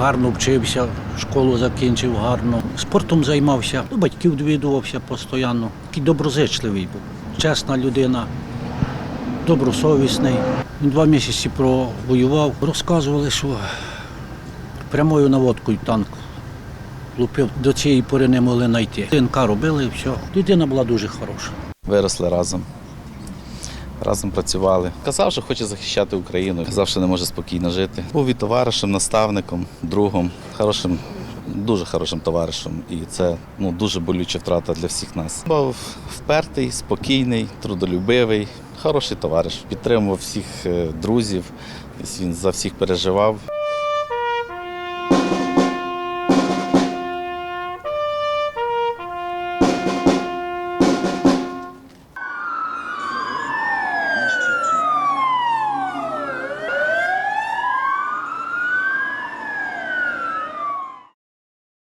Гарно вчився, школу закінчив гарно. Спортом займався, до батьків довідувався постійно. Такий доброзичливий був. Чесна людина, добросовісний. Він два місяці провоював. Розказували, що прямою наводкою танк лупив. До цієї пори не могли знайти. ДНК робили все. Людина була дуже хороша. Виросли разом. Разом працювали. Казав, що хоче захищати Україну. Казав, що не може спокійно жити. Був і товаришем, наставником, другом, хорошим, дуже хорошим товаришем. І це ну, дуже болюча втрата для всіх нас. Був впертий, спокійний, трудолюбивий, хороший товариш. Підтримував всіх е, друзів. Він за всіх переживав.